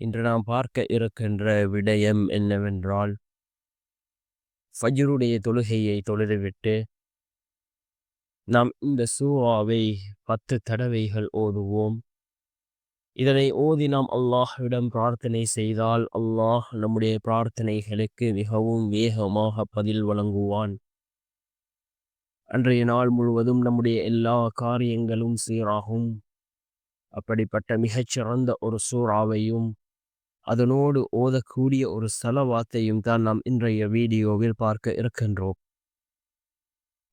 இன்று நாம் பார்க்க இருக்கின்ற விடயம் என்னவென்றால் ஃபஜ்ருடைய தொழுகையை தொழுதுவிட்டு நாம் இந்த சூறாவை பத்து தடவைகள் ஓதுவோம். இதனை ஓதி நாம் அல்லாஹ்விடம் பிரார்த்தனை செய்தால் அல்லாஹ் நம்முடைய பிரார்த்தனைகளுக்கு மிகவும் வேகமாக பதில் வழங்குவான். அன்றைய நாள் முழுவதும் நம்முடைய எல்லா காரியங்களும் சீராகும். அப்படிப்பட்ட மிகச்சிறந்த ஒரு சூறாவையும் அதனோடு ஓதக்கூடிய ஒரு செலவாத்தையும் தான் நாம் இன்றைய வீடியோவில் பார்க்க இருக்கின்றோம்.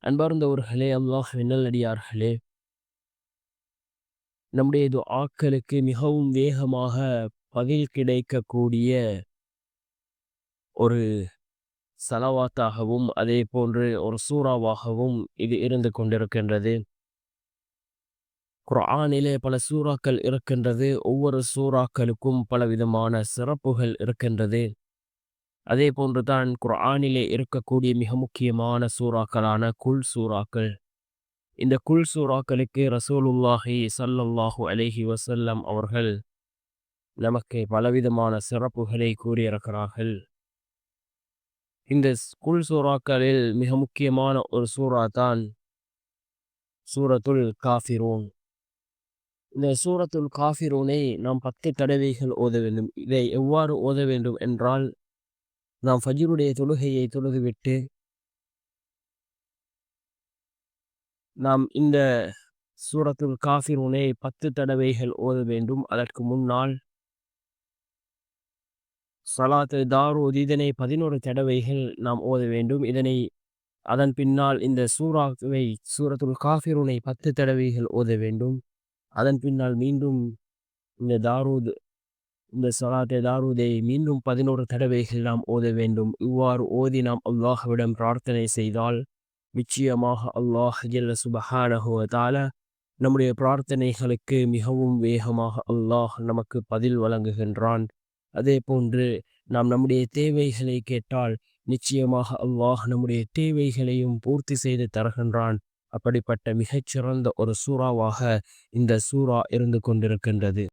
அன்பார்ந்தவர்களே அல்லாஹ் நல்லடியார்களே நம்முடைய இது ஆக்களுக்கு மிகவும் வேகமாக பதில் கிடைக்கக்கூடிய ஒரு செலவாத்தாகவும் அதே போன்று ஒரு சூறாவாகவும் இது இருந்து கொண்டிருக்கின்றது. குரானிலே பல சூறாக்கள் இருக்கின்றது. ஒவ்வொரு சூறாக்களுக்கும் பல விதமான சிறப்புகள் இருக்கின்றது. அதே போன்று தான் குர்ஆனிலே இருக்கக்கூடிய மிக முக்கியமான சூறாக்களான குல் சூறாக்கள். இந்த குல் சூறாக்களுக்கு ரசூலுல்லாஹி சல்லல்லாஹு அலஹி வசல்லம் அவர்கள் நமக்கு பலவிதமான சிறப்புகளை கூறியிருக்கிறார்கள். இந்த குல் சூறாக்களில் மிக முக்கியமான ஒரு சூறா தான் சூரத்துல் காஃபிரோன். இந்த சூரத்துல் காஃபிரூனை நாம் பத்து தடவைகள் ஓத வேண்டும். இதை எவ்வாறு ஓத வேண்டும் என்றால் நாம் ஃபஜ்ருடைய தொழுகையை தொழுதுவிட்டு நாம் இந்த சூரத்துல் காஃபிரூனை பத்து தடவைகள் ஓத வேண்டும். அதற்கு முன்னால் சலாத்து தாரூத் இதனை பதினோரு தடவைகள் நாம் ஓத வேண்டும். இதனை அதன் பின்னால் இந்த சூறாவை சூரத்துல் காஃபிரூனை பத்து தடவைகள் ஓத வேண்டும். அதன் பின்னால் மீண்டும் இந்த தாரூத் இந்த சலாத்தை தாரூதை மீண்டும் பதினோரு தடவைகள் நாம் ஓத வேண்டும். இவ்வாறு ஓதி நாம் அல்லாஹ்விடம் பிரார்த்தனை செய்தால் நிச்சயமாக அல்லாஹ் ஜல்ல சுபஹானஹுவதால நம்முடைய பிரார்த்தனைகளுக்கு மிகவும் வேகமாக அல்லாஹ் நமக்கு பதில் வழங்குகின்றான். அதே போன்று நாம் நம்முடைய தேவைகளை கேட்டால் நிச்சயமாக அல்லாஹ் நம்முடைய தேவைகளையும் பூர்த்தி செய்து தருகின்றான். அப்படிப்பட்ட மிகச்சிறந்த ஒரு சூறாவாக இந்த சூறா இருந்து கொண்டிருக்கின்றது.